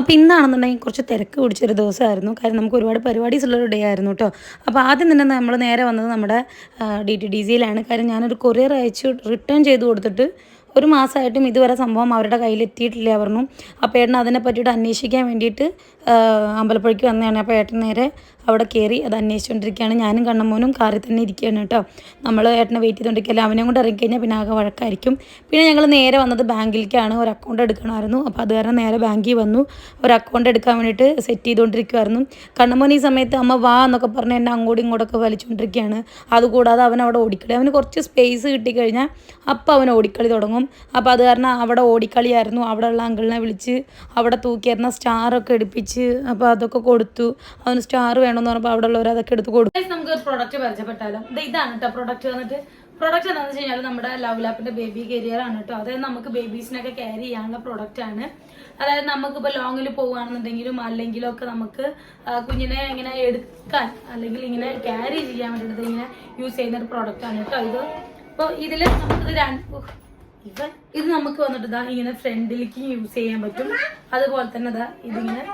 അപ്പോൾ ഇന്നാണെന്നുണ്ടെങ്കിൽ കുറച്ച് തിരക്ക് പിടിച്ചൊരു ദിവസമായിരുന്നു. കാര്യം നമുക്ക് ഒരുപാട് പരിപാടീസ് ഉള്ളൊരു ഡേ ആയിരുന്നു കേട്ടോ അപ്പോൾ ആദ്യം തന്നെ നമ്മൾ നേരെ വന്നത് നമ്മുടെ ഡി ടി ഡി സിയിലാണ് കാര്യം ഞാനൊരു കൊറിയർ അയച്ച് റിട്ടേൺ ചെയ്ത് കൊടുത്തിട്ട് ഒരു മാസമായിട്ടും ഇതുവരെ സംഭവം അവരുടെ കയ്യിൽ എത്തിയിട്ടില്ല പറഞ്ഞു. അപ്പോൾ ഏട്ടൻ അതിനെ പറ്റിയിട്ട് അന്വേഷിക്കാൻ വേണ്ടിയിട്ട് അമ്പലപ്പുഴയ്ക്ക് വന്നതാണ്. അപ്പോൾ ഏട്ടൻ നേരെ അവിടെ കയറി അത് അന്വേഷിച്ചുകൊണ്ടിരിക്കുകയാണ് ഞാനും കണ്ണമോനും കാറിൽ തന്നെ ഇരിക്കുകയാണ് കേട്ടോ. നമ്മൾ ഏട്ടനെ വെയിറ്റ് ചെയ്തുകൊണ്ടിരിക്കുകയല്ല അവനെയും കൊണ്ട് ഇറങ്ങിക്കഴിഞ്ഞാൽ പിന്നെ ആകെ വഴക്കായിരിക്കും. പിന്നെ ഞങ്ങൾ നേരെ വന്നത് ബാങ്കിലേക്കാണ്. ഒരു അക്കൗണ്ട് എടുക്കണമായിരുന്നു. അപ്പോൾ അത് കാരണം നേരെ ബാങ്കിൽ വന്നു. ഒരു അക്കൗണ്ട് എടുക്കാൻ വേണ്ടിയിട്ട് സെറ്റ് ചെയ്തുകൊണ്ടിരിക്കുമായിരുന്നു കണ്ണമ്മോൻ ഈ സമയത്ത് അമ്മ വാ എന്നൊക്കെ പറഞ്ഞ് എന്നെ അങ്ങോട്ടും ഇങ്ങോട്ടൊക്കെ വലിച്ചുകൊണ്ടിരിക്കുകയാണ് അതുകൂടാതെ അവൻ അവിടെ ഓടിക്കളി. അവന് കുറച്ച് സ്പേസ് കിട്ടിക്കഴിഞ്ഞാൽ അപ്പോൾ അവൻ ഓടിക്കളി തുടങ്ങും. അപ്പോൾ അത് കാരണം അവിടെ ഓടിക്കളിയായിരുന്നു. അവിടെ ഉള്ള അങ്കിളിനെ വിളിച്ച് അവിടെ തൂക്കിയിരുന്ന സ്റ്റാറൊക്കെ എടുപ്പിച്ച് അപ്പോൾ അതൊക്കെ കൊടുത്തു. അവന് സ്റ്റാർ വേണമെന്ന് പറഞ്ഞപ്പോൾ അവിടെ ഉള്ളവർ അതൊക്കെ എടുത്ത് കൊടുക്കും. നമുക്ക് ഒരു പ്രൊഡക്റ്റ് പരിചയപ്പെട്ടാലോ? ഇത് ഇതാണ് കേട്ടോ പ്രൊഡക്റ്റ് വന്നിട്ട്. പ്രൊഡക്റ്റ് എന്താണെന്ന് വെച്ച് കഴിഞ്ഞാൽ നമ്മുടെ ലവ് ലാപ്പിന്റെ ബേബി കരിയർ ആണ് കേട്ടോ അതായത് നമുക്ക് ബേബീസിനൊക്കെ ക്യാരി ചെയ്യാനുള്ള പ്രൊഡക്റ്റ് ആണ്. അതായത് നമുക്കിപ്പോൾ ലോങ്ങിൽ പോവുകയാണെന്നുണ്ടെങ്കിലും അല്ലെങ്കിലും ഒക്കെ നമുക്ക് കുഞ്ഞിനെ ഇങ്ങനെ എടുക്കാൻ അല്ലെങ്കിൽ ഇങ്ങനെ ക്യാരി ചെയ്യാൻ വേണ്ടിയിട്ട് ഇങ്ങനെ യൂസ് ചെയ്യുന്ന ഒരു പ്രോഡക്റ്റ് ആണ് കേട്ടോ ഇത്. അപ്പോൾ ഇതിൽ നമുക്ക് രണ്ട് ഇത് നമുക്ക് വന്നിട്ട് ഇതാ ഇങ്ങനെ ഫ്രണ്ടിലേക്ക് യൂസ് ചെയ്യാൻ പറ്റും. അതുപോലെ തന്നെ ഇതാ ഇതിങ്ങനെ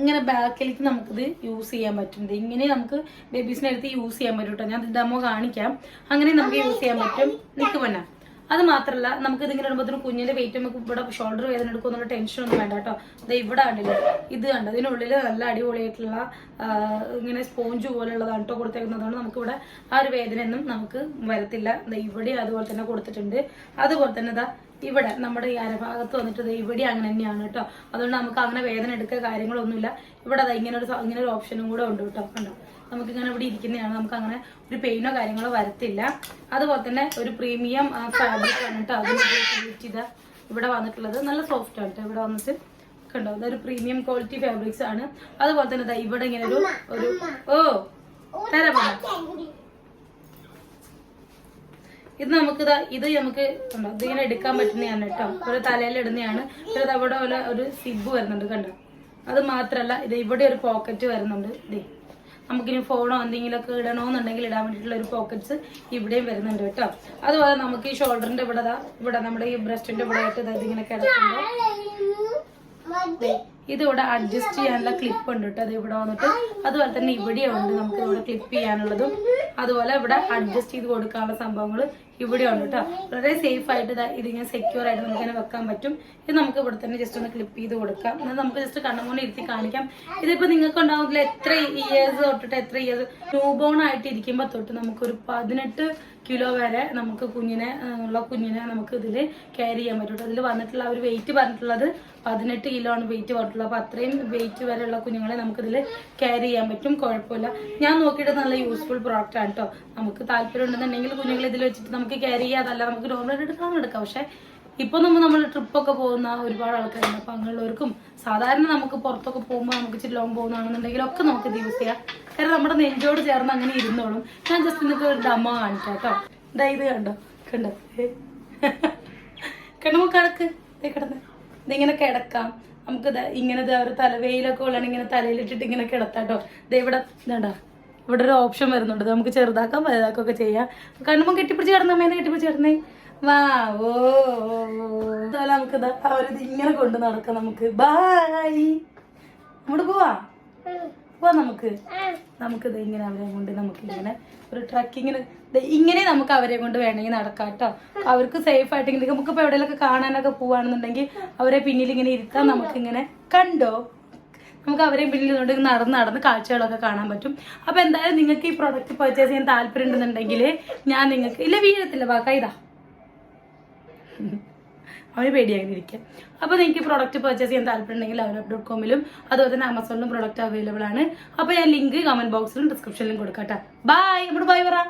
ഇങ്ങനെ ബാക്കിലേക്ക് നമുക്കിത് യൂസ് ചെയ്യാൻ പറ്റും ദേ ഇങ്ങനെ നമുക്ക് ബേബീസിനെ എടുത്ത് യൂസ് ചെയ്യാൻ പറ്റും കേട്ടോ ഞാൻ ഡെമോ കാണിക്കാം. അങ്ങനെ നമുക്ക് യൂസ് ചെയ്യാൻ പറ്റും. നിൽക്ക് പൊന്ന. അത് മാത്രമല്ല നമുക്ക് ഇതിങ്ങനെ ഇടുമ്പോൾ കുഞ്ഞിന്റെ വെയിറ്റ് നമുക്ക് ഇവിടെ ഷോൾഡർ വേദന എടുക്കുന്നുള്ള ടെൻഷൻ ഒന്നും വേണ്ട കേട്ടോ ദേ ഇവിടെ കണ്ടില്ലേ ഇത് കണ്ടോ? ഇതിനുള്ളിൽ നല്ല അടിപൊളിയായിട്ടുള്ള ഇങ്ങനെ സ്പോഞ്ച് പോലെയുള്ളതാണ് കേട്ടോ കൊടുത്തേക്കുന്നതുകൊണ്ട് നമുക്കിവിടെ ആ ഒരു വേദനയൊന്നും നമുക്ക് വരത്തില്ല. ഇവിടെ അതുപോലെ തന്നെ കൊടുത്തിട്ടുണ്ട്. അതുപോലെ തന്നെ ഇതാ ഇവിടെ നമ്മുടെ ഈ അരഭാഗത്ത് വന്നിട്ട് ഇവിടെ അങ്ങനെ തന്നെയാണ് കേട്ടോ. അതുകൊണ്ട് നമുക്ക് അങ്ങനെ വേദന എടുക്കുക കാര്യങ്ങളൊന്നുമില്ല. ഇവിടെ അത് ഇങ്ങനെ ഒരു ഇങ്ങനെ ഒരു ഓപ്ഷനും കൂടെ ഉണ്ട് കേട്ടോ. കണ്ടോ? നമുക്ക് ഇങ്ങനെ ഇവിടെ ഇരിക്കുന്നതാണ്. നമുക്ക് അങ്ങനെ ഒരു പെയിനോ കാര്യങ്ങളോ വരത്തില്ല. അതുപോലെ തന്നെ ഒരു പ്രീമിയം ഫാബ്രിക് ആണ് കേട്ടോ അതിന് ഇവിടെ വന്നിട്ടുള്ളത്. നല്ല സോഫ്റ്റ് ആണ് ഇവിടെ വന്നിട്ട്. കണ്ടോ? അതൊരു പ്രീമിയം ക്വാളിറ്റി ഫാബ്രിക്സ് ആണ്. അതുപോലെ തന്നെ ഇവിടെ ഇങ്ങനെ ഒരു ഒരു ഓ തരാം. ഇത് നമുക്ക് ഇത് നമുക്ക് കണ്ടോ ഇതിങ്ങനെ എടുക്കാൻ പറ്റുന്നതാണ് കേട്ടോ. ഒരു തലയിൽ ഇടുന്നതാണ്. ഒരു അവിടെ പോലെ ഒരു സിബ് വരുന്നുണ്ട് കണ്ടോ. അത് മാത്രല്ല ഇത് ഇവിടെ ഒരു പോക്കറ്റ് വരുന്നുണ്ട്. ദേ നമുക്കിനി ഫോണോ എന്തെങ്കിലുമൊക്കെ ഇടണമെന്നുണ്ടെങ്കിൽ ഇടാൻ വേണ്ടിയിട്ടുള്ള ഒരു പോക്കറ്റ്സ് ഇവിടെയും വരുന്നുണ്ട് കേട്ടോ. അതുപോലെ നമുക്ക് ഈ ഷോൾഡറിന്റെ ഇവിടെ ഇവിടെ നമ്മുടെ ഈ ബ്രസ്റ്റിന്റെ ഇവിടെ ആയിട്ട് ഇതായിട്ട് ഇതിങ്ങനെ കിടക്കുമ്പോൾ ദേ, ഇത് ഇവിടെ അഡ്ജസ്റ്റ് ചെയ്യാനുള്ള ക്ലിപ്പ് ഉണ്ട് കേട്ടോ അത് ഇവിടെ വന്നിട്ട് അതുപോലെ തന്നെ ഇവിടെ ഉണ്ട് നമുക്ക് ഇവിടെ ക്ലിപ്പ് ചെയ്യാനുള്ളതും. അതുപോലെ ഇവിടെ അഡ്ജസ്റ്റ് ചെയ്ത് കൊടുക്കാനുള്ള സംഭവങ്ങൾ ഇവിടെ ഉണ്ട് കേട്ടോ വളരെ സേഫ് ആയിട്ട് ഇതിങ്ങനെ സെക്യൂർ ആയിട്ട് നമുക്ക് ഇങ്ങനെ വെക്കാൻ പറ്റും. ഇത് നമുക്ക് ഇവിടെ തന്നെ ജസ്റ്റ് ഒന്ന് ക്ലിപ്പ് ചെയ്ത് കൊടുക്കാം. എന്നാൽ നമുക്ക് ജസ്റ്റ് കണ്ണുമൂന്ന് ഇരുത്തി കാണിക്കാം. ഇതിപ്പോ നിങ്ങൾക്ക് ഉണ്ടാവില്ല എത്ര ഇയേഴ്സ് തൊട്ടിട്ട് എത്ര ഇയേഴ്സ് ന്യൂബോൺ ആയിട്ട് ഇരിക്കുമ്പോൾ തൊട്ട് നമുക്കൊരു പതിനെട്ട് കിലോ വരെ നമുക്ക് കുഞ്ഞിനെ ഉള്ള കുഞ്ഞിനെ നമുക്ക് ഇതിൽ കെയർ ചെയ്യാൻ പറ്റും അതിൽ വന്നിട്ടുള്ള ഒരു വെയിറ്റ് പറഞ്ഞിട്ടുള്ളത് പതിനെട്ട് കിലോ ആണ് വെയിറ്റ് പറഞ്ഞിട്ടുള്ളത്. അപ്പോൾ അത്രയും വെയിറ്റ് വരെയുള്ള കുഞ്ഞുങ്ങളെ നമുക്കിതിൽ കെയർ ചെയ്യാൻ പറ്റും. കുഴപ്പമില്ല. ഞാൻ നോക്കിയിട്ട് നല്ല യൂസ്ഫുൾ പ്രോഡക്റ്റ് ആണ് കേട്ടോ. നമുക്ക് താല്പര്യം ഉണ്ടെന്നുണ്ടെങ്കിൽ കുഞ്ഞുങ്ങളെ ഇതിൽ വെച്ചിട്ട് നമുക്ക് കെയർ ചെയ്യാതല്ല നമുക്ക് നോർമലായിട്ട് എടുക്കാൻ എടുക്കാം. പക്ഷേ ഇപ്പൊ നമ്മൾ നമ്മൾ ട്രിപ്പൊക്കെ പോകുന്ന ഒരുപാട് ആൾക്കാരുണ്ട്. അപ്പൊ അങ്ങനെയുള്ളവർക്കും സാധാരണ നമുക്ക് പുറത്തൊക്കെ പോകുമ്പോൾ നമുക്ക് ഇച്ചിരി ലോങ് പോകുന്നതാണെന്നുണ്ടെങ്കിൽ ഒക്കെ നമുക്ക് ഇത് യൂസ് ചെയ്യാം. കാരണം നമ്മുടെ നെഞ്ചോട് ചേർന്ന് അങ്ങനെ ഇരുന്നോളും. ഞാൻ ജസ്റ്റ് നിങ്ങൾക്ക് ഒരു ഡമ്മ കാണിക്കാം കേട്ടോ ഇതാ ഇത് കണ്ടോ? കണ്ടോ കണ്ണു കിടക്ക് കിടന്ന്. ഇതിങ്ങനെ കിടക്കാം. നമുക്ക് ഇങ്ങനെ ഒരു തലവേയിലൊക്കെ ഉള്ളതാണ് ഇങ്ങനെ തലയിലിട്ടിട്ട് ഇങ്ങനെ കിടത്താട്ടോ. ദേ ഇവിടെ ഇതാണ്ടാ. ഇവിടെ ഒരു ഓപ്ഷൻ വരുന്നുണ്ട്. നമുക്ക് ചെറുതാക്കാം വലുതാക്കാം ഒക്കെ ചെയ്യാം കണ്ണുമ്പോൾ കെട്ടിപ്പിടിച്ച് കിടന്ന? അമ്മേനെ കെട്ടിപ്പിടിച്ച് കിടന്നേ. വാ ഓ. അതുപോലെ നമുക്ക് അവരിത് ഇങ്ങനെ കൊണ്ട് നടക്കാം നമുക്ക്. ബായ് അങ്ങോട്ട് പോവാ? പോവാ നമുക്ക്. നമുക്ക് ഇത് ഇങ്ങനെ അവരെ കൊണ്ട് നമുക്ക് ഇങ്ങനെ ഒരു ട്രക്കിങ്ങിന് ഇങ്ങനെ നമുക്ക് അവരെ കൊണ്ട് വേണമെങ്കിൽ നടക്കാം കേട്ടോ. അവർക്ക് സേഫ് ആയിട്ട് നമുക്ക് ഇപ്പൊ എവിടെയെങ്കിലൊക്കെ കാണാനൊക്കെ പോവാണെന്നുണ്ടെങ്കിൽ അവരെ പിന്നിൽ ഇങ്ങനെ ഇരുത്താൻ നമുക്ക് ഇങ്ങനെ കണ്ടോ? നമുക്ക് അവരെയും പിന്നിൽ നിന്നുകൊണ്ട് നടന്ന് നടന്ന് കാഴ്ചകളൊക്കെ കാണാൻ പറ്റും. അപ്പൊ എന്തായാലും നിങ്ങൾക്ക് ഈ പ്രൊഡക്റ്റ് പർച്ചേസ് ചെയ്യാൻ താല്പര്യം ഉണ്ടെന്നുണ്ടെങ്കിൽ ഞാൻ നിങ്ങൾക്ക് ഇല്ല വീഴത്തില്ല വാ കൈതാ അവന് പേടിയായി ഇരിക്കുക അപ്പോൾ നിങ്ങൾക്ക് പ്രോഡക്റ്റ് പർച്ചേസ് ചെയ്യാൻ താല്പര്യം ഉണ്ടെങ്കിൽ അവലബ് ഡോട്ട് കോമിലും അതുപോലെ തന്നെ ആമസോണിലും പ്രോഡക്റ്റ് അവൈലബിൾ ആണ്. അപ്പോൾ ഞാൻ ലിങ്ക് കമന്റ് ബോക്സിലും ഡിസ്ക്രിപ്ഷനിലും കൊടുക്കട്ടെ ബൈ നമ്മുടെ ബൈ പറ.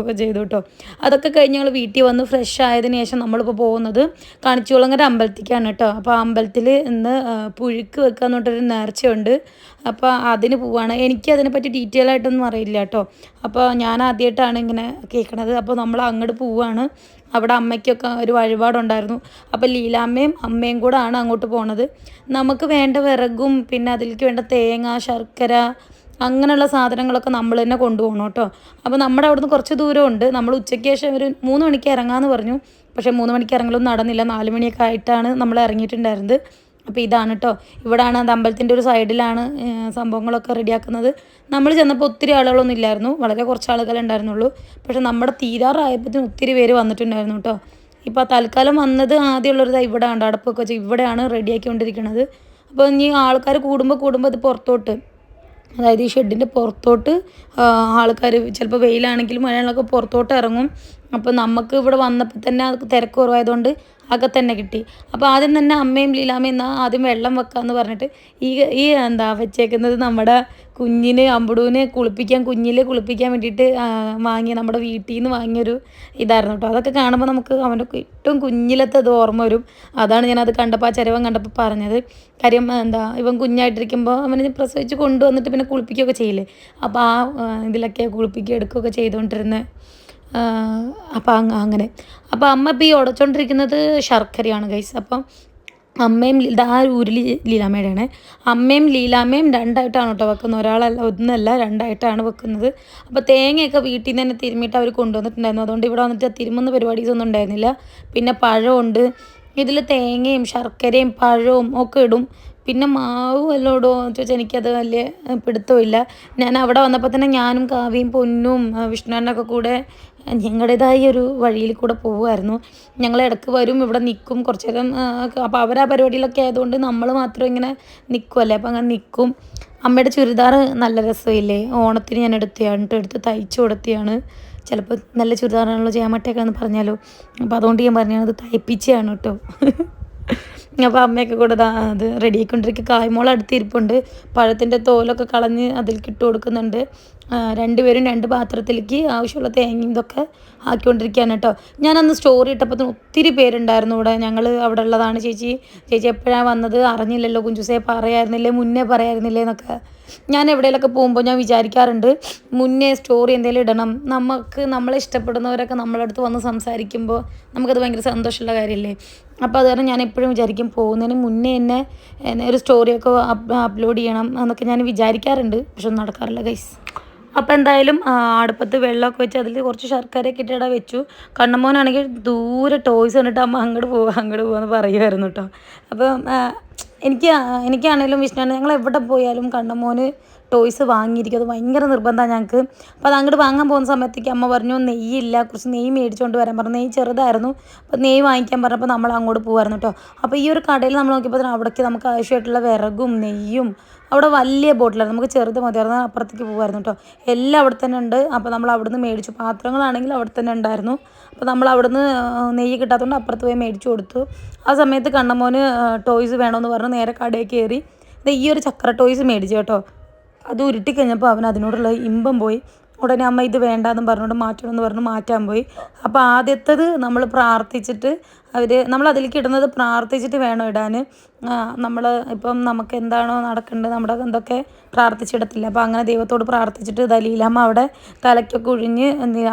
ഒക്കെ ചെയ്തു കേട്ടോ അതൊക്കെ കഴിഞ്ഞ് ഞങ്ങൾ വീട്ടിൽ വന്ന് ഫ്രഷ് ആയതിനു ശേഷം നമ്മളിപ്പോൾ പോകുന്നത് കാണിച്ചുകുളങ്ങര അമ്പലത്തിക്കാണ് കേട്ടോ അപ്പോൾ അമ്പലത്തിൽ ഇന്ന് പുഴുക്ക് വെക്കുക എന്നിട്ടൊരു നേർച്ചയുണ്ട്. അപ്പോൾ അതിന് പോവാണ്. എനിക്ക് അതിനെപ്പറ്റി ഡീറ്റെയിൽ ആയിട്ടൊന്നും അറിയില്ല കേട്ടോ അപ്പോൾ ഞാൻ ആദ്യമായിട്ടാണ് ഇങ്ങനെ കേൾക്കണത് അപ്പോൾ നമ്മൾ അങ്ങോട്ട് പോവാണ്. അവിടെ അമ്മയ്ക്കൊക്കെ ഒരു വഴിപാടുണ്ടായിരുന്നു. അപ്പോൾ ലീലാമ്മയും അമ്മയും കൂടെ ആണ് അങ്ങോട്ട് പോണത്. നമുക്ക് വേണ്ട വിറകും പിന്നെ അതിലേക്ക് വേണ്ട തേങ്ങ ശർക്കര അങ്ങനെയുള്ള സാധനങ്ങളൊക്കെ നമ്മൾ തന്നെ കൊണ്ടുപോകണം കേട്ടോ. അപ്പോൾ നമ്മുടെ അവിടുന്ന് കുറച്ച് ദൂരമുണ്ട്. നമ്മൾ ഉച്ചയ്ക്ക് ശേഷം ഒരു മൂന്ന് മണിക്ക് ഇറങ്ങാമെന്ന് പറഞ്ഞു. പക്ഷേ മൂന്ന് മണിക്ക് ഇറങ്ങലൊന്നും നടന്നില്ല. നാല് മണിയൊക്കെ ആയിട്ടാണ് നമ്മൾ ഇറങ്ങിയിട്ടുണ്ടായിരുന്നത്. അപ്പോൾ ഇതാണ് കേട്ടോ ഇവിടെയാണ് അത് അമ്പലത്തിന്റെ ഒരു സൈഡിലാണ് സംഭവങ്ങളൊക്കെ റെഡിയാക്കുന്നത്. നമ്മൾ ചെന്നപ്പോൾ ഒത്തിരി ആളുകളൊന്നും ഇല്ലായിരുന്നു. വളരെ കുറച്ച് ആളുകളെ ഉണ്ടായിരുന്നുള്ളൂ. പക്ഷെ നമ്മുടെ തീരാറായപ്പോഴത്തേനും ഒത്തിരി പേര് വന്നിട്ടുണ്ടായിരുന്നു കേട്ടോ ഇപ്പോൾ തൽക്കാലം വന്നത് ആദ്യമുള്ളൊരു ഇവിടെ ഉണ്ട് അടപ്പൊക്കെ വെച്ച് ഇവിടെയാണ് റെഡിയാക്കിക്കൊണ്ടിരിക്കുന്നത് അപ്പോൾ ഇനി ആൾക്കാർ കൂടുമ്പോൾ കൂടുമ്പോൾ അത് പുറത്തോട്ട് അതായത് ഈ ഷെഡിന്റെ പുറത്തോട്ട് ആൾക്കാർ ചിലപ്പോൾ വെയിലാണെങ്കിലും മഴയാണെങ്കിലൊക്കെ പുറത്തോട്ട് ഇറങ്ങും. അപ്പോൾ നമുക്ക് ഇവിടെ വന്നപ്പോൾ തന്നെ തിരക്ക് കുറവായതുകൊണ്ട് അകത്ത് തന്നെ കിട്ടി. അപ്പോൾ ആദ്യം തന്നെ അമ്മയും ലീലാമ്മയും എന്നാൽ ആദ്യം വെള്ളം വെക്കാമെന്ന് പറഞ്ഞിട്ട് ഈ ഈ എന്താ വെച്ചേക്കുന്നത് നമ്മുടെ കുഞ്ഞിന് അമ്പടൂവിനെ കുളിപ്പിക്കാൻ കുഞ്ഞിൽ കുളിപ്പിക്കാൻ വേണ്ടിയിട്ട് വാങ്ങിയ നമ്മുടെ വീട്ടിൽ നിന്ന് വാങ്ങിയൊരു ഇതായിരുന്നു കേട്ടോ അതൊക്കെ കാണുമ്പോൾ നമുക്ക് അവന്റെ ഏറ്റവും കുഞ്ഞിലത്തെ അത് ഓർമ്മ വരും. അതാണ് ഞാനത് കണ്ടപ്പോൾ ആ ചരവൻ കണ്ടപ്പോൾ പറഞ്ഞത്. കാര്യം എന്താ ഇവൻ കുഞ്ഞായിട്ടിരിക്കുമ്പോൾ അവനെ പ്രസവിച്ച് കൊണ്ടുവന്നിട്ട് പിന്നെ കുളിപ്പിക്കുകയൊക്കെ ചെയ്യില്ലേ? അപ്പോൾ ആ, ഇതിലൊക്കെ കുളിപ്പിക്കുക എടുക്കുകയൊക്കെ ചെയ്തുകൊണ്ടിരുന്നത് അപ്പം അങ്ങ അങ്ങനെ. അപ്പം അമ്മ ഇപ്പോൾ ഈ ഉടച്ചോണ്ടിരിക്കുന്നത് ശർക്കരയാണ് ഗൈസ് അപ്പം അമ്മയും ആ ഊരിൽ ലീലാമ്മയുടെയാണ്. അമ്മയും ലീലാമ്മയും രണ്ടായിട്ടാണ് കേട്ടോ വെക്കുന്നത്. ഒരാളല്ല ഒന്നല്ല രണ്ടായിട്ടാണ് വെക്കുന്നത്. അപ്പോൾ തേങ്ങയൊക്കെ വീട്ടിൽ നിന്ന് തന്നെ തിരുമ്മിയിട്ട് അവർ കൊണ്ടുവന്നിട്ടുണ്ടായിരുന്നു. അതുകൊണ്ട് ഇവിടെ വന്നിട്ട് തിരുമുന്ന പരിപാടീസ് ഒന്നും ഉണ്ടായിരുന്നില്ല. പിന്നെ പഴമുണ്ട് ഇതിൽ തേങ്ങയും ശർക്കരയും പഴവും ഒക്കെ ഇടും. പിന്നെ മാവ് ഇടുമോ എന്ന് ചോദിച്ചാൽ എനിക്കത് വലിയ പിടുത്തമില്ല. ഞാൻ അവിടെ വന്നപ്പോൾ തന്നെ ഞാനും കാവ്യയും പൊന്നും വിഷ്ണുവിനൊക്കെ കൂടെ ഞങ്ങളുടേതായ ഒരു വഴിയിൽ കൂടെ പോവുമായിരുന്നു. ഞങ്ങൾ ഇടയ്ക്ക് വരും ഇവിടെ നിൽക്കും കുറച്ച് നേരം അപ്പോൾ അവർ ആ പരിപാടിയിലൊക്കെ ആയതുകൊണ്ട് നമ്മൾ മാത്രം ഇങ്ങനെ നിൽക്കുമല്ലേ അപ്പോൾ അങ്ങനെ നിൽക്കും. അമ്മയുടെ ചുരിദാർ നല്ല രസമില്ലേ? ഓണത്തിന് ഞാൻ എടുത്തതാണ് എടുത്ത് തയ്ച്ചു കൊടുത്തതാണ്. ചിലപ്പോൾ നല്ല ചുരിദാറാണല്ലോ ചെയ്യാൻ മട്ടൊക്കെ എന്ന് പറഞ്ഞാലോ. അപ്പോൾ അതുകൊണ്ട് ഞാൻ പറഞ്ഞത് തയ്പ്പിച്ചതാണ് കേട്ടോ. അപ്പോൾ അമ്മയൊക്കെ കൂടെ അത് റെഡി ആയിക്കൊണ്ടിരിക്കുക. കായ്മോൾ അടുത്തിരിപ്പുണ്ട് പഴത്തിന്റെ തോലൊക്കെ കളഞ്ഞ് അതിൽ ഇട്ട് കൊടുക്കുന്നുണ്ട് രണ്ടുപേരും രണ്ട് പാത്രത്തിലേക്ക് ആവശ്യമുള്ള തേങ്ങയും ഇതൊക്കെ ആക്കിക്കൊണ്ടിരിക്കുകയാണ് കേട്ടോ. ഞാനന്ന് സ്റ്റോറി ഇട്ടപ്പോൾ ഒത്തിരി പേരുണ്ടായിരുന്നു ഇവിടെ. ഞങ്ങൾ അവിടെ ഉള്ളതാണ് ചേച്ചി. ചേച്ചി എപ്പോഴാണ് വന്നത് അറിഞ്ഞില്ലല്ലോ. കുഞ്ചുസേ പറയായിരുന്നില്ലേ? മുന്നേ പറയായിരുന്നില്ലേ എന്നൊക്കെ. ഞാൻ എവിടെയെങ്കിലൊക്കെ പോകുമ്പോൾ ഞാൻ വിചാരിക്കാറുണ്ട് മുന്നേ സ്റ്റോറി എന്തെങ്കിലും ഇടണം. നമുക്ക് നമ്മളെ ഇഷ്ടപ്പെടുന്നവരൊക്കെ നമ്മളെ അടുത്ത് വന്ന് സംസാരിക്കുമ്പോൾ നമുക്കത് ഭയങ്കര സന്തോഷമുള്ള കാര്യമല്ലേ? അപ്പോൾ അത് കാരണം ഞാൻ എപ്പോഴും വിചാരിക്കും പോകുന്നതിന് മുന്നേ എന്നെ എന്നെ ഒരു സ്റ്റോറിയൊക്കെ അപ്ലോഡ് ചെയ്യണം എന്നൊക്കെ ഞാൻ വിചാരിക്കാറുണ്ട്. പക്ഷെ നടക്കാറില്ല ഗൈസ് അപ്പോൾ എന്തായാലും അടുപ്പത്ത് വെള്ളമൊക്കെ വെച്ച് അതിൽ കുറച്ച് ശർക്കരയൊക്കെ ഇട്ടിട വെച്ചു. കണ്ണമ്മോനാണെങ്കിൽ ദൂരെ ടോയ്സ് കണ്ടിട്ട് അമ്മ അങ്ങോട്ട് പോവുക അങ്ങോട്ട് പോകുമെന്ന് പറയുമായിരുന്നു കേട്ടോ അപ്പം എനിക്ക് എനിക്കാണെങ്കിലും വിഷ്ണു ഞങ്ങൾ എവിടെ പോയാലും കണ്ണമ്മോന് ടോയ്സ് വാങ്ങിയിരിക്കും. അത് ഭയങ്കര നിർബന്ധമാണ് ഞങ്ങൾക്ക്. അപ്പോൾ അത് അങ്ങോട്ട് വാങ്ങാൻ പോകുന്ന സമയത്തേക്ക് അമ്മ പറഞ്ഞു നെയ്യില്ല കുറച്ച് നെയ്യ് മേടിച്ചുകൊണ്ട് വരാൻ പറഞ്ഞു. നെയ്യ് ചെറുതായിരുന്നു. അപ്പോൾ നെയ്യ് വാങ്ങിക്കാൻ പറഞ്ഞപ്പോൾ നമ്മൾ അങ്ങോട്ട് പോകുമായിരുന്നു കേട്ടോ. അപ്പോൾ ഈ ഒരു കടയിൽ നമ്മൾ നോക്കിയപ്പോൾ അവിടേക്ക് നമുക്ക് ആവശ്യമായിട്ടുള്ള വിറകും നെയ്യും അവിടെ വലിയ ബോട്ടിലായിരുന്നു. നമുക്ക് ചെറുത് മതിയായിരുന്നു. അപ്പുറത്തേക്ക് പോകുമായിരുന്നു കേട്ടോ. എല്ലാം അവിടെ തന്നെ ഉണ്ട്. അപ്പോൾ നമ്മൾ അവിടുന്ന് മേടിച്ചു. പാത്രങ്ങളാണെങ്കിൽ അവിടെ തന്നെ ഉണ്ടായിരുന്നു. അപ്പോൾ നമ്മൾ അവിടുന്ന് നെയ്യ് കിട്ടാത്തതുകൊണ്ട് അപ്പുറത്ത് പോയി മേടിച്ചു കൊടുത്തു. ആ സമയത്ത് കണ്ണമോന് ടോയ്സ് വേണമെന്ന് പറഞ്ഞ്. നേരെ കടയിൽ കയറി. ഈ ഒരു ചക്ര ടോയ്സ് മേടിച്ചു കേട്ടോ. അത് ഉരുട്ടി കഴിഞ്ഞപ്പോൾ അവൻ അതിനോടുള്ള ഇമ്പം പോയി. ഉടനെ അമ്മ ഇത് വേണ്ടാന്നും പറഞ്ഞുകൊണ്ട് മാറ്റണമെന്ന് പറഞ്ഞു മാറ്റാൻ പോയി. അപ്പോൾ ആദ്യത്തത് നമ്മൾ പ്രാർത്ഥിച്ചിട്ട് അവർ നമ്മൾ അതിലേക്ക് ഇടുന്നത് പ്രാർത്ഥിച്ചിട്ട് വേണം ഇടാൻ. നമ്മൾ ഇപ്പം നമുക്ക് എന്താണോ നടക്കേണ്ടത് നമ്മുടെ എന്തൊക്കെ പ്രാർത്ഥിച്ചിടത്തില്ല. അപ്പോൾ അങ്ങനെ ദൈവത്തോട് പ്രാർത്ഥിച്ചിട്ട് ദലീലമ്മ അവിടെ തലയ്ക്കൊക്കെ ഒഴിഞ്ഞ്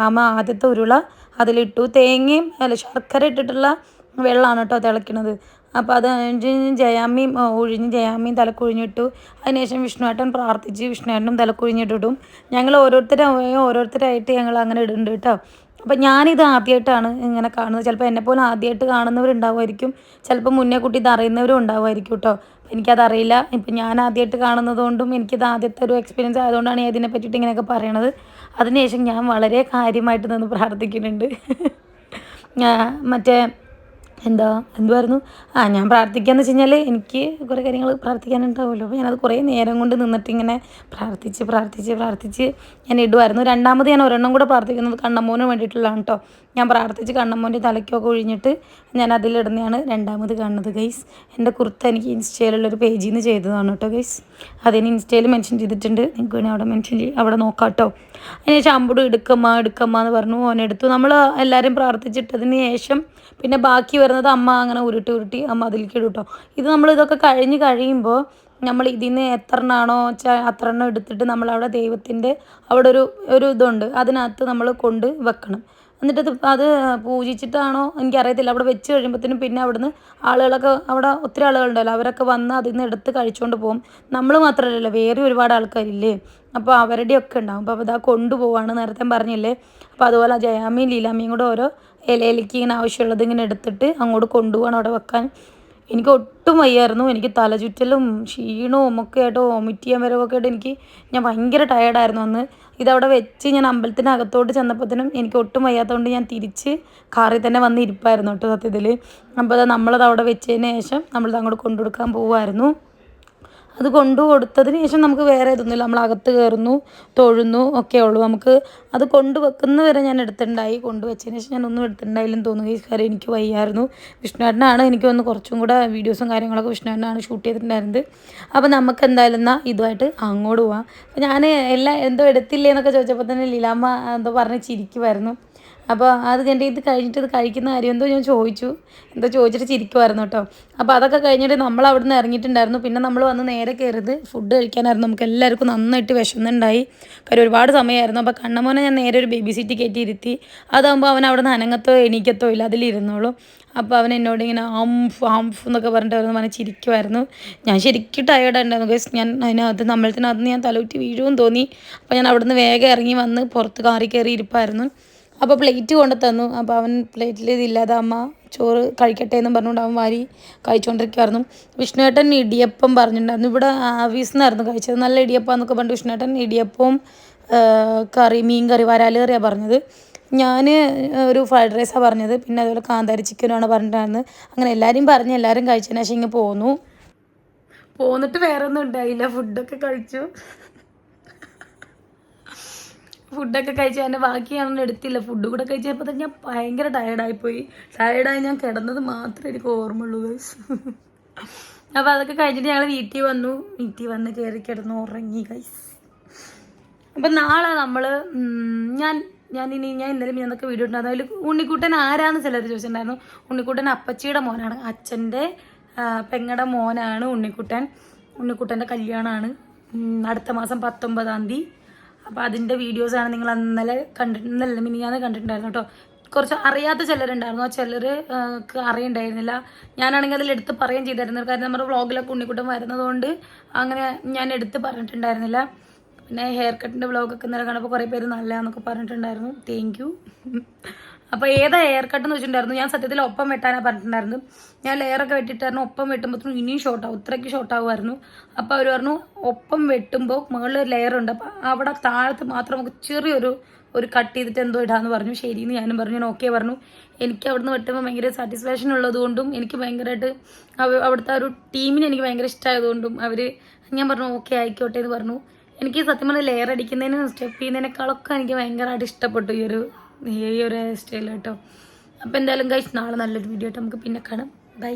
അമ്മ ആദ്യത്തെ ഉരുള അതിലിട്ടു. തേങ്ങയും അല്ല ശർക്കര ഇട്ടിട്ടുള്ള വെള്ളമാണ് കേട്ടോ തിളയ്ക്കണത്. അപ്പോൾ അത് കഴിഞ്ഞ് ജയാമ്മയും ഒഴിഞ്ഞ് ജയാമ്മയും തലക്കൊഴിഞ്ഞിട്ടു. അതിനുശേഷം വിഷ്ണുവേട്ടൻ പ്രാർത്ഥിച്ച് വിഷ്ണുവേട്ടനും തലക്കൊഴിഞ്ഞിട്ടിടും. ഞങ്ങൾ ഓരോരുത്തരായി ഓരോരുത്തരായിട്ട് ഞങ്ങൾ അങ്ങനെ ഇടുന്നുണ്ട് കേട്ടോ. അപ്പം ഞാനിത് ആദ്യമായിട്ടാണ് ഇങ്ങനെ കാണുന്നത്. ചിലപ്പോൾ എന്നെപ്പോലെ ആദ്യമായിട്ട് കാണുന്നവരുണ്ടാവുമായിരിക്കും. ചിലപ്പോൾ മുന്നേ കുട്ടി ഇത് അറിയുന്നവരും ഉണ്ടാവുമായിരിക്കും കേട്ടോ. എനിക്കതറിയില്ല. ഇപ്പം ഞാൻ ആദ്യമായിട്ട് കാണുന്നതുകൊണ്ടും എനിക്കിത് ആദ്യത്തെ ഒരു എക്സ്പീരിയൻസ് ആയതുകൊണ്ടാണ് ഞാൻ ഇതിനെ പറ്റിയിട്ട് ഇങ്ങനെയൊക്കെ പറയണത്. അതിനുശേഷം ഞാൻ വളരെ കാര്യമായിട്ട് നിന്ന് പ്രാർത്ഥിക്കുന്നുണ്ട്. മറ്റേ എന്താ? എന്തുമായിരുന്നു ആ ഞാൻ പ്രാർത്ഥിക്കാന്ന് വെച്ച് കഴിഞ്ഞാൽ എനിക്ക് കുറേ കാര്യങ്ങൾ പ്രാർത്ഥിക്കാനുണ്ടാവുമല്ലോ. അപ്പോൾ ഞാനത് കുറേ നേരം കൊണ്ട് നിന്നിട്ട് ഇങ്ങനെ പ്രാർത്ഥിച്ച് പ്രാർത്ഥിച്ച് പ്രാർത്ഥിച്ച് ഞാൻ ഇടുമായിരുന്നു രണ്ടാമത് ഞാൻ ഒരെണ്ണം കൂടെ പ്രാർത്ഥിക്കുന്നത് കണ്ണമ്മോന് വേണ്ടിയിട്ടുള്ളതാണ് കേട്ടോ. ഞാൻ പ്രാർത്ഥിച്ച് കണ്ണമ്മോന്റെ തലയ്ക്കൊക്കെ ഒഴിഞ്ഞിട്ട് ഞാൻ അതിലിടുന്നതാണ് രണ്ടാമത് കാണുന്നത് ഗൈസ് എന്റെ കുർത്ത എനിക്ക് ഇൻസ്റ്റയിലുള്ളൊരു പേജിൽ നിന്ന് ചെയ്തതാണ് കേട്ടോ ഗൈസ് അതിന് ഇൻസ്റ്റയിൽ മെൻഷൻ ചെയ്തിട്ടുണ്ട്. നിങ്ങൾക്ക് വേണമെങ്കിൽ അവിടെ മെൻഷൻ ചെയ്യും അവിടെ നോക്കാം കേട്ടോ. അതിനുശേഷം അമ്പുడు എടുക്കമ്മ എടുക്കമ്മ എന്ന് പറഞ്ഞു. ഓനെടുത്തു നമ്മൾ എല്ലാവരും പ്രാർത്ഥിച്ചിട്ടതിന് ശേഷം പിന്നെ ബാക്കി വരുന്നത് അമ്മ അങ്ങനെ ഉരുട്ടി ഉരുട്ടി അമ്മ അതിലേക്ക് ഇടും കേട്ടോ ഇത് നമ്മൾ ഇതൊക്കെ കഴിഞ്ഞ് കഴിയുമ്പോൾ നമ്മൾ ഇതിൽ നിന്ന് എത്ര എണ്ണാണോ അത്ര എണ്ണം എടുത്തിട്ട് നമ്മൾ അവിടെ ദൈവത്തിന്റെ അവിടെ ഒരു ഒരു ഇതുണ്ട്. അതിനകത്ത് നമ്മൾ കൊണ്ട് വെക്കണം. എന്നിട്ട് അത് പൂജിച്ചിട്ടാണോ എനിക്കറിയത്തില്ല. അവിടെ വെച്ച് കഴിയുമ്പോഴത്തേനും പിന്നെ അവിടുന്ന് ആളുകളൊക്കെ അവിടെ ഒത്തിരി ആളുകളുണ്ടല്ലോ. അവരൊക്കെ വന്ന് അതിൽ നിന്ന് എടുത്ത് കഴിച്ചുകൊണ്ട് പോകും. നമ്മൾ മാത്രമല്ലല്ലോ വേറെ ഒരുപാട് ആൾക്കാരില്ലേ? അപ്പോൾ അവരുടെയൊക്കെ ഉണ്ടാവും. അപ്പോൾ അതാ കൊണ്ടുപോവാണ് നേരത്തെ പറഞ്ഞില്ലേ? അപ്പോൾ അതുപോലെ ജയാമയും ലീലാമ്മയും കൂടെ ഓരോ ഇലയിലേക്ക് ഇങ്ങനെ ആവശ്യമുള്ളത് ഇങ്ങനെ എടുത്തിട്ട് അങ്ങോട്ട് കൊണ്ടുപോകണം അവിടെ വെക്കാൻ. എനിക്ക് ഒട്ടും വയ്യായിരുന്നു. എനിക്ക് തലചുറ്റലും ക്ഷീണവും ഒക്കെ ആയിട്ട് വോമിറ്റ് ചെയ്യാൻ വരവൊക്കെ ആയിട്ട് എനിക്ക് ഞാൻ ഭയങ്കര ടയേർഡായിരുന്നു അന്ന്. ഇതവിടെ വെച്ച് ഞാൻ അമ്പലത്തിനകത്തോട്ട് ചെന്നപ്പോഴത്തേനും എനിക്ക് ഒട്ടും വയ്യാത്തതുകൊണ്ട് ഞാൻ തിരിച്ച് കാറിൽ തന്നെ വന്ന് ഇരിപ്പായിരുന്നു കേട്ടോ സത്യത്തിൽ അപ്പോൾ നമ്മളത് അവിടെ വെച്ചതിന് ശേഷം നമ്മളത് അങ്ങോട്ട് കൊണ്ടുകൊടുക്കാൻ പോവുമായിരുന്നു അത് കൊണ്ടു കൊടുത്തതിന് ശേഷം നമുക്ക് വേറെ ഇതൊന്നുമില്ല. നമ്മൾ അകത്ത് കയറുന്നു തൊഴുന്നു ഒക്കെ ഉള്ളൂ. നമുക്ക് അത് കൊണ്ടുവെക്കുന്ന വരെ ഞാൻ എടുത്തിട്ടുണ്ടായി. കൊണ്ടുവച്ചതിന് ശേഷം ഞാൻ ഒന്നും എടുത്തിട്ടുണ്ടായില്ലെന്ന് തോന്നുന്നു. കാര്യം എനിക്ക് വയ്യായിരുന്നു. വിഷ്ണുവേട്ടനാണ് എനിക്ക് ഒന്ന് കുറച്ചും കൂടെ വീഡിയോസും കാര്യങ്ങളൊക്കെ വിഷ്ണുവേട്ടനാണ് ഷൂട്ട് ചെയ്തിട്ടുണ്ടായിരുന്നത്. അപ്പോൾ നമുക്ക് എന്തായാലും എന്നാൽ ഇതുമായിട്ട് അങ്ങോട്ട് പോവാം. ഞാൻ എല്ലാം എന്തോ എടുത്തില്ലേ എന്നൊക്കെ ചോദിച്ചപ്പോൾ തന്നെ ലീലാമ്മ എന്തോ പറഞ്ഞ് ചിരിക്കുമായിരുന്നു അപ്പോൾ അത് എന്റെ ഇത് കഴിഞ്ഞിട്ട് ഇത് കഴിക്കുന്ന കാര്യം എന്തോ ഞാൻ ചോദിച്ചു. എന്തോ ചോദിച്ചിട്ട് ചിരിക്കുമായിരുന്നു കേട്ടോ. അപ്പോൾ അതൊക്കെ കഴിഞ്ഞിട്ട് നമ്മൾ അവിടെ നിന്ന് ഇറങ്ങിയിട്ടുണ്ടായിരുന്നു. പിന്നെ നമ്മൾ വന്ന് നേരെ കയറിയത് ഫുഡ് കഴിക്കാനായിരുന്നു. നമുക്ക് എല്ലാവർക്കും നന്നായിട്ട് വിശന്നുണ്ടായി. കാര്യം ഒരുപാട് സമയമായിരുന്നു. അപ്പോൾ കണ്ണമോനെ ഞാൻ നേരെ ഒരു ബേബി സീറ്റ് കയറ്റി ഇരുത്തി. അതാകുമ്പോൾ അവൻ അവിടെ നിന്ന് അനങ്ങത്തോ എണീക്കത്തോ ഇല്ല. അതിലിരുന്നോളൂ. അപ്പോൾ അവൻ എന്നോട് ഇങ്ങനെ ആംഫ് ആംഫ് എന്നൊക്കെ പറഞ്ഞിട്ട് അവനെ ചിരിക്കുമായിരുന്നു ഞാൻ ശരിക്കും ടയേർഡായിട്ടുണ്ടായിരുന്നു ഗൈസ് ഞാൻ അതിനകത്ത് നമ്മളത്തിനകത്ത് ഞാൻ തലൂറ്റി വീഴുമെന്ന് തോന്നി. അപ്പോൾ ഞാൻ അവിടുന്ന് വേഗം ഇറങ്ങി വന്ന് പുറത്ത് കാറി കയറി ഇരിപ്പായിരുന്നു. അപ്പോൾ പ്ലേറ്റ് കൊണ്ട് തന്നു. അപ്പോൾ അവൻ പ്ലേറ്റിൽ ഇതില്ലാതെ അമ്മ ചോറ് കഴിക്കട്ടെ എന്നും പറഞ്ഞുകൊണ്ട് അവൻ വാരി കഴിച്ചുകൊണ്ടിരിക്കുമായിരുന്നു വിഷ്ണുവേട്ടൻ ഇടിയപ്പം പറഞ്ഞിട്ടുണ്ടായിരുന്നു. ഇവിടെ ആവീസ് നിന്നായിരുന്നു കഴിച്ചത്. നല്ല ഇടിയപ്പം എന്നൊക്കെ പറഞ്ഞു വിഷ്ണുവേട്ടൻ ഇടിയപ്പവും കറി മീൻ കറി വരാൽ കറിയാണ് പറഞ്ഞത്. ഞാൻ ഒരു ഫ്രൈഡ് റൈസാണ് പറഞ്ഞത്. പിന്നെ അതുപോലെ കാന്താരി ചിക്കനുമാണ് പറഞ്ഞിട്ടുണ്ടായിരുന്നത്. അങ്ങനെ എല്ലാവരും പറഞ്ഞ് എല്ലാവരും കഴിച്ചതിന് ശേഷം ഇങ്ങനെ പോന്നു. പോന്നിട്ട് വേറെ ഒന്നും ഉണ്ടായില്ല. ഫുഡൊക്കെ കഴിച്ചു. ഫുഡൊക്കെ കഴിച്ച് അതിന്റെ ബാക്കി ഞാൻ എടുത്തില്ല. ഫുഡ് കൂടെ കഴിച്ചപ്പോൾ തന്നെ ഞാൻ ഭയങ്കര ടയർഡായിപ്പോയി ടയർഡായി ഞാൻ കിടന്നത് മാത്രമേ എനിക്ക് ഓർമ്മയുള്ളൂ ഗൈസ് അപ്പോൾ അതൊക്കെ കഴിഞ്ഞിട്ട് ഞങ്ങൾ വീട്ടിൽ വന്നു. വീട്ടിൽ വന്ന് കയറി കിടന്ന് ഉറങ്ങി ഗൈസ് അപ്പം നാളെ നമ്മൾ ഞാൻ ഞാൻ ഇനി ഞാൻ ഇന്നലെ ഞാനൊക്കെ വീഡിയോ ഉണ്ടായിരുന്നു അതിൽ ഉണ്ണിക്കുട്ടൻ ആരാന്ന് ചിലർ ചോദിച്ചിട്ടുണ്ടായിരുന്നു. ഉണ്ണിക്കുട്ടൻ അപ്പച്ചിയുടെ മോനാണ്. അച്ഛന്റെ പെങ്ങടെ മോനാണ് ഉണ്ണിക്കുട്ടൻ. ഉണ്ണിക്കുട്ടന്റെ കല്യാണമാണ് അടുത്ത മാസം പത്തൊമ്പതാം തീയതി. അപ്പോൾ അതിന്റെ വീഡിയോസാണ് നിങ്ങൾ അന്നലെ കണ്ടിട്ടുണ്ടല്ല മിനി ഞാൻ കണ്ടിട്ടുണ്ടായിരുന്നു കേട്ടോ. കുറച്ച് അറിയാത്ത ചിലരുണ്ടായിരുന്നു. ആ ചിലർ അറിയണ്ടായിരുന്നില്ല. ഞാനാണെങ്കിൽ അതിൽ എടുത്ത് പറയുകയും ചെയ്തായിരുന്നു. കാരണം നമ്മുടെ വ്ളോഗിലൊക്കെ ഉണ്ണിക്കുട്ടം വരുന്നതുകൊണ്ട് അങ്ങനെ ഞാൻ എടുത്ത് പറഞ്ഞിട്ടുണ്ടായിരുന്നില്ല. പിന്നെ ഹെയർ കട്ടിന്റെ വ്ളോഗൊക്കെ ഇന്നലെ കണ്ടപ്പോൾ കുറേ പേര് നല്ലതാന്നൊക്കെ പറഞ്ഞിട്ടുണ്ടായിരുന്നു. താങ്ക് അപ്പോൾ ഏതാ ഹെയർ കട്ട് എന്ന് വെച്ചിട്ടുണ്ടായിരുന്നു. ഞാൻ സത്യത്തിൽ ഒപ്പം വെട്ടാനാണ് പറഞ്ഞിട്ടുണ്ടായിരുന്നു ഞാൻ ലെയർ ലെയറൊക്കെ വെട്ടിട്ടായിരുന്നു ഒപ്പം വെട്ടുമ്പോഴത്തേനും ഇനിയും ഷോർട്ട് ആവും ഇത്രയ്ക്ക് ഷോർട്ട് ആവുമായിരുന്നു. അപ്പോൾ അവർ പറഞ്ഞു ഒപ്പം വെട്ടുമ്പോൾ മുകളിൽ ഒരു ലെയർ ഉണ്ട്. അപ്പോൾ അവിടെ താഴത്ത് മാത്രം നമുക്ക് ചെറിയൊരു ഒരു കട്ട് ചെയ്തിട്ട് എന്തോ ഇടാന്ന് പറഞ്ഞു. ശരിയെന്ന് ഞാനും പറഞ്ഞു ഞാൻ ഓക്കെ പറഞ്ഞു. എനിക്ക് അവിടുന്ന് വെട്ടുമ്പോൾ ഭയങ്കര സാറ്റിസ്ഫാക്ഷൻ ഉള്ളതുകൊണ്ടും എനിക്ക് ഭയങ്കരമായിട്ട് അവ- അവിടുത്തെ ഒരു ടീമിന് എനിക്ക് ഭയങ്കര ഇഷ്ടമായതുകൊണ്ടും അവർ ഞാൻ പറഞ്ഞു ഓക്കെ ആയിക്കോട്ടെ എന്ന് പറഞ്ഞു. എനിക്ക് സത്യം പറഞ്ഞാൽ ലെയർ അടിക്കുന്നതിനും സ്റ്റെപ്പ് ചെയ്യുന്നതിനേക്കാളൊക്കെ എനിക്ക് ഭയങ്കരമായിട്ട് ഇഷ്ടപ്പെട്ടു ഈ ഒരു ഈ ഒരു സ്റ്റൈൽ കേട്ടോ അപ്പോൾ എന്തായാലും കഴിച്ച് നാളെ നല്ലൊരു വീഡിയോ ആയിട്ട് നമുക്ക് പിന്നെ കാണാം. ബൈ